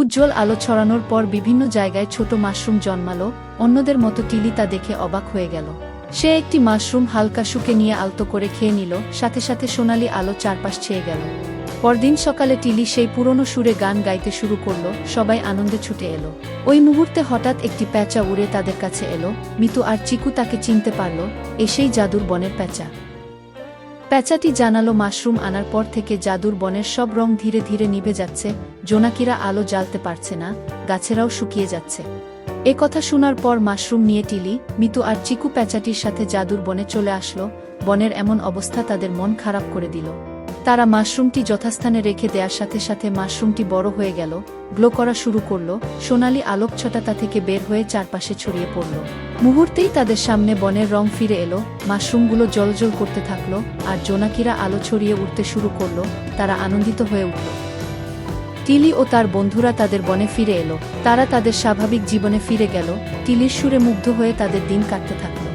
উজ্জ্বল আলো ছড়ানোর পর বিভিন্ন জায়গায় ছোট মাশরুম জন্মালো, অন্যদের মতো টিলি তা দেখে অবাক হয়ে গেল। সে একটি মাশরুম হালকা শুকে নিয়ে আলতো করে খেয়ে নিল, সাথে সাথে সোনালি আলো চারপাশ ছেয়ে গেল। পরদিন সকালে টিলি সেই পুরনো সুরে গান গাইতে শুরু করল, সবাই আনন্দে ছুটে এলো। ওই মুহূর্তে হঠাৎ একটি প্যাঁচা উড়ে তাদের কাছে এলো, মিতু আর চিকু তাকে চিনতে পারল এসেই জাদুর বনের প্যাঁচা। প্যাঁচাটি জানালো মাশরুম আনার পর থেকে জাদুর বনের সব রং ধীরে ধীরে নিভে যাচ্ছে, জোনাকিরা আলো জ্বালতে পারছে না, গাছেরাও শুকিয়ে যাচ্ছে। এ কথা শোনার পর মাশরুম নিয়ে টিলি, মিতু আর চিকু প্যাচাটির সাথে জাদুর বনে চলে আসলো, বনের এমন অবস্থা তাদের মন খারাপ করে দিল। তারা মাশরুমটি যথাস্থানে রেখে দেওয়ার সাথে সাথে মাশরুমটি বড় হয়ে গেল, গ্লো করা শুরু করল, সোনালি আলোকছটা তা থেকে বের হয়ে চারপাশে ছড়িয়ে পড়ল। মুহূর্তেই তাদের সামনে বনের রং ফিরে এলো, মাশরুমগুলো জলজল করতে থাকল, আর জোনাকিরা আলো ছড়িয়ে উঠতে শুরু করল, তারা আনন্দিত হয়ে উঠল। টিলি ও তার বন্ধুরা তাদের বনে ফিরে এলো, তারা তাদের স্বাভাবিক জীবনে ফিরে গেল, টিলির সুরে মুগ্ধ হয়ে তাদের দিন কাটতে থাকল।